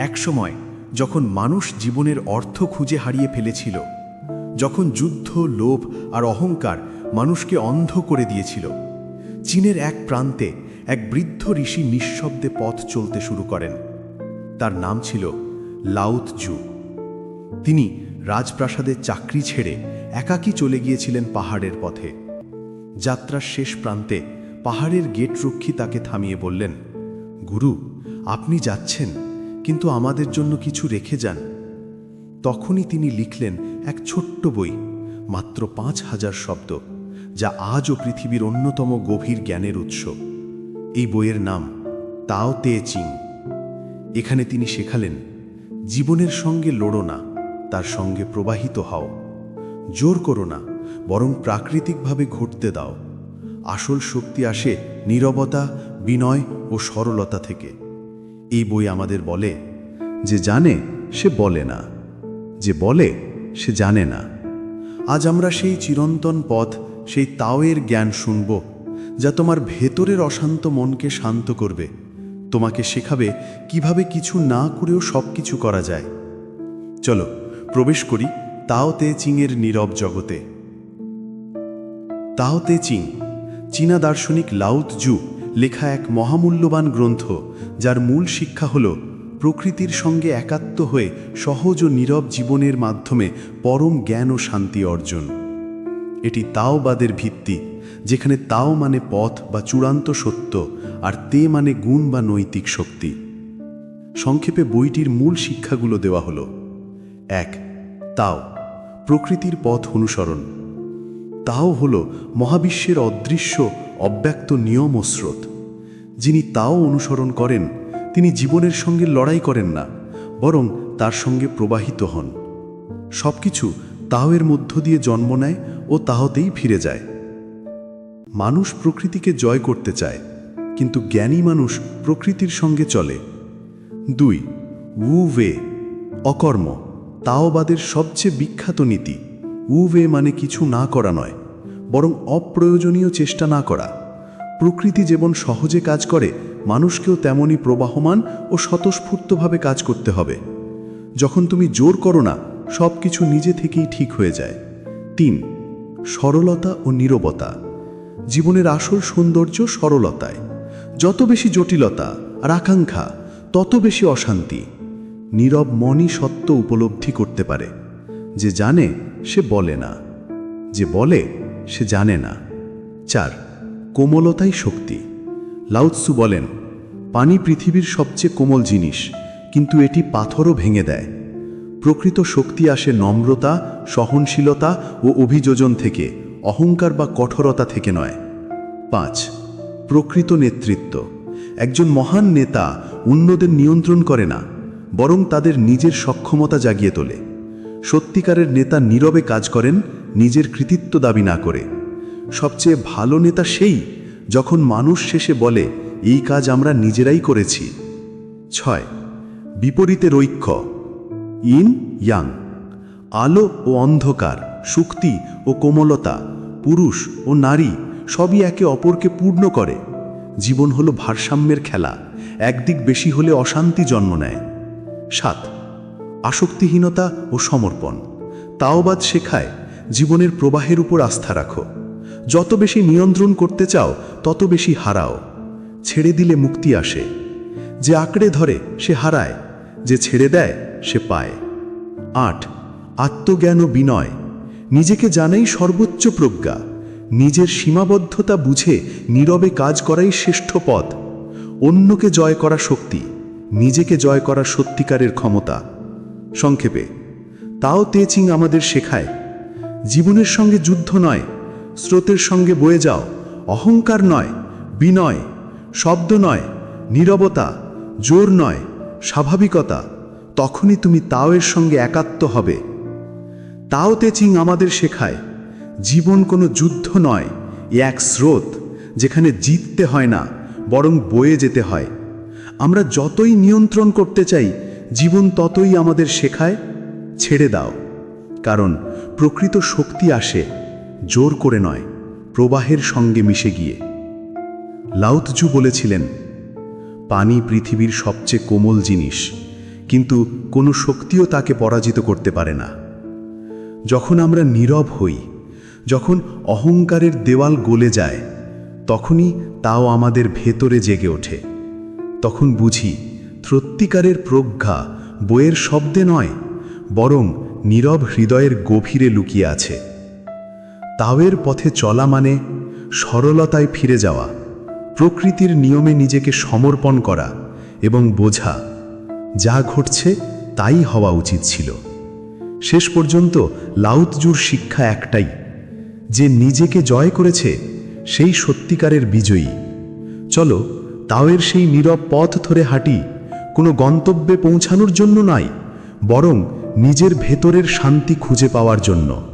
একসময়, যখন মানুষ জীবনের অর্থ খুঁজে হারিয়ে ফেলেছিল, যখন যুদ্ধ, লোভ আর অহংকার মানুষকে অন্ধ করে দিয়েছিল, চীনের এক প্রান্তে এক বৃদ্ধ ঋষি নিঃশব্দে পথ চলতে শুরু করেন। তার নাম ছিল লাউত জু তিনি রাজপ্রাসাদের চাকরি ছেড়ে একাকী চলে গিয়েছিলেন পাহাড়ের পথে। যাত্রার শেষ প্রান্তে পাহাড়ের গেট রক্ষী তাকে থামিয়ে বললেন, গুরু, আপনি যাচ্ছেন? কিন্তু আমাদের জন্য কিছু রেখে যান। তখনই তিনি লিখলেন এক ছোট্ট বই, মাত্র পাঁচ হাজার শব্দ, যা আজও পৃথিবীর অন্যতম গভীর জ্ঞানের উৎস। এই বইয়ের নাম তাও তে চিং। এখানে তিনি শেখালেন, জীবনের সঙ্গে লড়ো না, তার সঙ্গে প্রবাহিত হও। জোর করো না, বরং প্রাকৃতিকভাবে ঘটতে দাও। আসল শক্তি আসে নীরবতা, বিনয় ও সরলতা থেকে। এই বই আমাদের বলে, যে জানে, সে বলে না। যে বলে, সে জানে না। আজ আমরা সেই চিরন্তন পথ, সেই তাওয়ের জ্ঞান শুনব, যা তোমার ভেতরের অশান্ত মনকে শান্ত করবে। তোমাকে শেখাবে কীভাবে কিছু না করেও সব কিছু করা যায়। চলো, প্রবেশ করি তাও তে চিংয়ের নীরব জগতে। তাও তে চিং, চীনা দার্শনিক লাউত জু লেখা এক মহামূল্যবান গ্রন্থ, যার মূল শিক্ষা হল প্রকৃতির সঙ্গে একাত্ম হয়ে সহজ ও নীরব জীবনের মাধ্যমে পরম জ্ঞান ও শান্তি অর্জন। এটি তাওবাদের ভিত্তি, যেখানে তাও মানে পথ বা চূড়ান্ত সত্য, আর তে মানে গুণ বা নৈতিক শক্তি। সংক্ষেপে বইটির মূল শিক্ষাগুলো দেওয়া হলো। এক, তাও, প্রকৃতির পথ অনুসরণ। তাও হল মহাবিশ্বের অদৃশ্য অব্যক্ত নিয়ম ও স্রোত। যিনি তাও অনুসরণ করেন, তিনি জীবনের সঙ্গে লড়াই করেন না, বরং তার সঙ্গে প্রবাহিত হন। সবকিছু তাওয়ের মধ্য দিয়ে জন্ম নেয় ও তাহতেই ফিরে যায়। মানুষ প্রকৃতিকে জয় করতে চায়, কিন্তু জ্ঞানী মানুষ প্রকৃতির সঙ্গে চলে। দুই, উ ওয়ে অকর্ম, তাওবাদের সবচেয়ে বিখ্যাত নীতি। উ ওয়ে মানে কিছু না করা নয়, বরং অপ্রয়োজনীয় চেষ্টা না করা। প্রকৃতি যেমন সহজে কাজ করে, মানুষকেও তেমনই প্রবাহমান ও স্বতঃস্ফূর্তভাবে কাজ করতে হবে। যখন তুমি জোর করো না সব কিছু নিজে থেকেই ঠিক হয়ে যায়। তিন, সরলতা ও নীরবতা। জীবনের আসল সৌন্দর্য সরলতায়। যত বেশি জটিলতা আর আকাঙ্ক্ষা, তত বেশি অশান্তি। নীরব মনই সত্য উপলব্ধি করতে পারে। যে জানে, সে বলে না। যে বলে, সে জানে না। চার কোমলতাই শক্তি। লাউৎসু বলেন, পানি পৃথিবীর সবচেয়ে কোমল জিনিস, কিন্তু এটি পাথরও ভেঙে দেয়। প্রকৃত শক্তি আসে নম্রতা, সহনশীলতা ও অভিযোজন থেকে, অহংকার বা কঠোরতা থেকে নয়। পাঁচ, প্রকৃত নেতৃত্ব। একজন মহান নেতা অন্যদের নিয়ন্ত্রণ করে না, বরং তাদের নিজের সক্ষমতা জাগিয়ে তোলে। সত্যিকারের নেতা নীরবে কাজ করেন, নিজের কৃতিত্ব দাবি না করে। সবচেয়ে ভালো নেতা সেই যখন মানুষ শেষে বলে, এই কাজ আমরা নিজেরাই করেছি। ছয় বিপরীতের ঐক্য ইন, ইয়াং। আলো ও অন্ধকার, শক্তি ও কোমলতা, পুরুষ ও নারী, সবই একে অপরকে পূর্ণ করে। জীবন হলো ভারসাম্যের খেলা, একদিক বেশি হলে অশান্তি জন্ম নেয়। সাত, আসক্তিহীনতা ও সমর্পণ। তাওবাদ শেখায়, জীবনের প্রবাহের উপর আস্থা রাখো। যত বেশি নিয়ন্ত্রণ করতে চাও, তত বেশি হারাও। ছেড়ে দিলে মুক্তি আসে। যে আঁকড়ে ধরে, সে হারায়। যে ছেড়ে দেয়, সে পায়। আট, আত্মজ্ঞান ও বিনয়। নিজেকে জানাই সর্বোচ্চ প্রজ্ঞা। নিজের সীমাবদ্ধতা বুঝে নীরবে কাজ করাই শ্রেষ্ঠ পথ। অন্যকে জয় করা শক্তি। নিজেকে জয় করা সত্যিকারের ক্ষমতা। সংক্ষেপে, তাও তেচিং আমাদের শেখায়। জীবনের সঙ্গে যুদ্ধ নয় স্রোতের সঙ্গে বয়ে যাও। অহংকার নয়, বিনয়, শব্দ নয়, নীরবতা, জোর নয়, স্বাভাবিকতা। তখনই তুমি তাওয়ের সঙ্গে একাত্ম হবে। তাও তেচিং আমাদের শেখায়, জীবন কোনো যুদ্ধ নয়, এ এক স্রোত, যেখানে জিততে হয় না, বরং বয়ে যেতে হয়। আমরা যতই নিয়ন্ত্রণ করতে চাই, জীবন ততই আমাদের শেখায়। ছেড়ে দাও, কারণ প্রকৃত শক্তি আসে। জোর করে নয়, প্রবাহের সঙ্গে মিশে গিয়ে। লাউতজু বলেছিলেন, পানি পৃথিবীর সবচেয়ে কোমল জিনিস, কিন্তু কোনো শক্তিও তাকে পরাজিত করতে পারে না। যখন আমরা নীরব হই, যখন অহংকারের দেওয়াল গলে যায়, তখনই তাও আমাদের ভেতরে জেগে ওঠে। তখন বুঝি, সত্যিকারের প্রজ্ঞা বইয়ের শব্দে নয়, বরং নীরব হৃদয়ের গভীরে লুকিয়ে আছে। তাওয়ের পথে চলা মানে সরলতায় ফিরে যাওয়া, প্রকৃতির নিয়মে নিজেকে সমর্পণ করা এবং বোঝা, যা ঘটছে তাই হওয়া উচিত ছিল। শেষ পর্যন্ত লাউতজুর শিক্ষা একটাই, যে নিজেকে জয় করেছে সেই সত্যিকারের বিজয়ী। চলো, তাওয়ের সেই নীরব পথ ধরে হাঁটি, কোনো গন্তব্যে পৌঁছানোর জন্য নয়, বরং নিজের ভেতরের শান্তি খুঁজে পাওয়ার জন্য।